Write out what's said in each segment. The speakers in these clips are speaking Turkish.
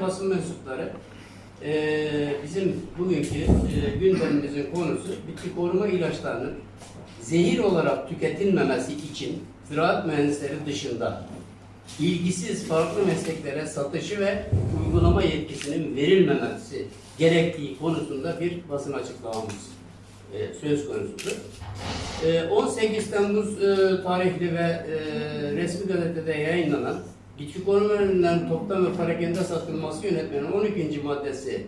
basın mensupları eee, bizim bugünkü eee, gündemimizin konusu bitki koruma ilaçlarının zehir olarak tüketilmemesi için ziraat mühendisleri dışında ilgisiz farklı mesleklere satışı ve uygulama yetkisinin verilmemesi gerektiği konusunda bir basın açıklamamız eee, söz konusudur. Eee, 18 Temmuz eee, tarihli ve eee, resmi gazetede yayınlanan Bitki koruma ürünlerinin toplam ve parakende satılması yönetmenin 12. maddesi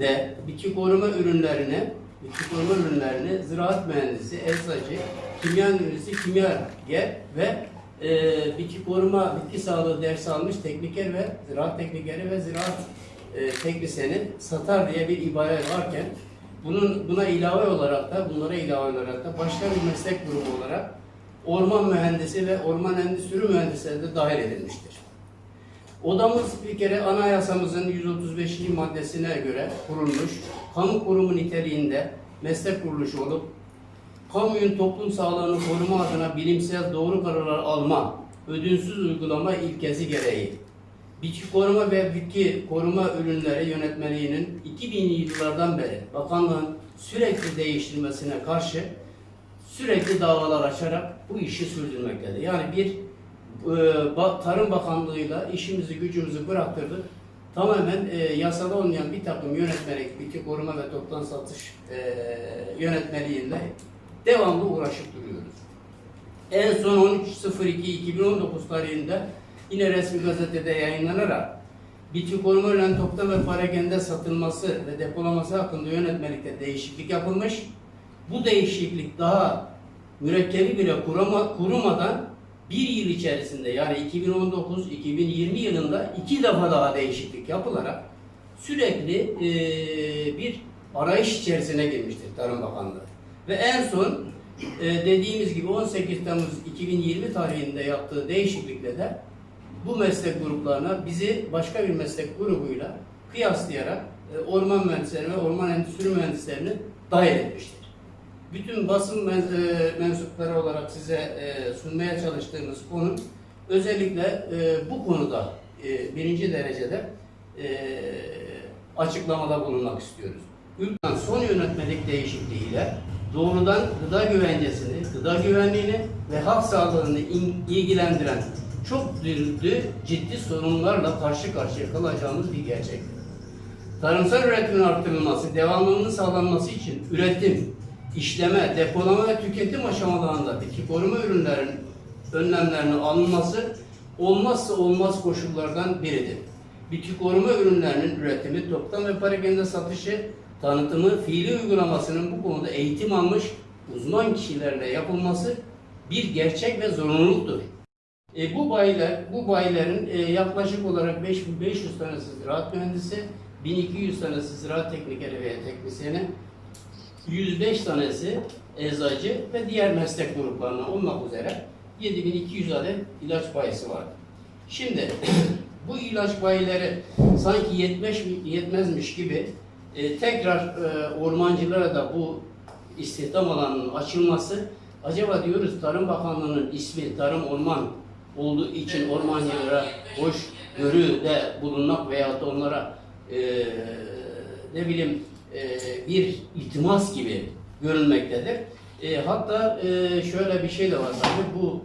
de bitki koruma ürünlerini bitki koruma ürünlerini ziraat mühendisi, eczacı, kimya mühendisi, kimyager ve eee bitki koruma, bitki sağlığı dersi almış tekniker ve ziraat teknikeri ve ziraat eee teknisyeni satar diye bir ibare varken bunun buna ilave olarak da bunlara ilave olarak da başka bir meslek grubu olarak orman mühendisi ve orman endüstri mühendisleri de dahil edilmiştir. Odamız bir kere anayasamızın 135. maddesine göre kurulmuş, kamu kurumu niteliğinde meslek kuruluşu olup, kamunun toplum sağlığını koruma adına bilimsel doğru kararlar alma, ödünsüz uygulama ilkesi gereği, bitki koruma ve bitki koruma ürünleri yönetmeliğinin 2000'li yıllardan beri bakanlığın sürekli değiştirmesine karşı sürekli davalar açarak bu işi sürdürmektedir. Yani bir e, Tarım Bakanlığı'yla işimizi gücümüzü bıraktırdık. Tamamen e, yasada olmayan bir takım yönetmelik, bitki koruma ve toptan satış e, yönetmeliğinde devamlı uğraşıp duruyoruz. En son 13.02.2019 tarihinde yine resmi gazetede yayınlanarak bitki koruma ürünlerinin toptan ve parakende satılması ve depolaması hakkında yönetmelikte değişiklik yapılmış. Bu değişiklik daha mürekkebi bile kurama, kurumadan bir yıl içerisinde yani 2019-2020 yılında iki defa daha değişiklik yapılarak sürekli eee, bir arayış içerisine girmiştir Tarım Bakanlığı. Ve en son eee, dediğimiz gibi 18 Temmuz 2020 tarihinde yaptığı değişiklikle de bu meslek gruplarına bizi başka bir meslek grubuyla kıyaslayarak e, orman mühendisleri ve orman endüstri mühendislerini dahil etmiştir. Bütün basın e, mensupları olarak size e, sunmaya çalıştığımız konu özellikle e, bu konuda e, birinci derecede açıklamada bulunmak istiyoruz. Ülkenin son yönetmelik değişikliğiyle doğrudan gıda güvencesini, gıda güvenliğini ve halk sağlığını ilgilendiren çok ciddi, ciddi sorunlarla karşı karşıya kalacağımız bir gerçektir. Tarımsal üretimin artırılması, devamlılığının sağlanması için üretim, işleme, depolama ve tüketim aşamalarında bitki koruma ürünlerinin önlemlerinin alınması olmazsa olmaz koşullardan biridir. Bitki koruma ürünlerinin üretimi, toptan ve parakende satışı, tanıtımı, fiili uygulamasının bu konuda eğitim almış uzman kişilerle yapılması bir gerçek ve zorunluluktur. E, bu bayiler, bu bayilerin e, yaklaşık olarak 5500 tanesi ziraat mühendisi, 1200 tanesi ziraat teknikeri veya teknisyeni, 105 tanesi eczacı ve diğer meslek gruplarına olmak üzere 7200 adet ilaç bayisi var. Şimdi bu ilaç bayileri sanki yetmez, yetmezmiş gibi e, tekrar e, ormancılara da bu istihdam alanının açılması acaba diyoruz Tarım Bakanlığı'nın ismi Tarım Orman olduğu için ormancılara hoş görüde bulunmak veyahut da onlara e, ne bileyim e, bir iltimas gibi görünmektedir. E, hatta e, şöyle bir şey de var tabii bu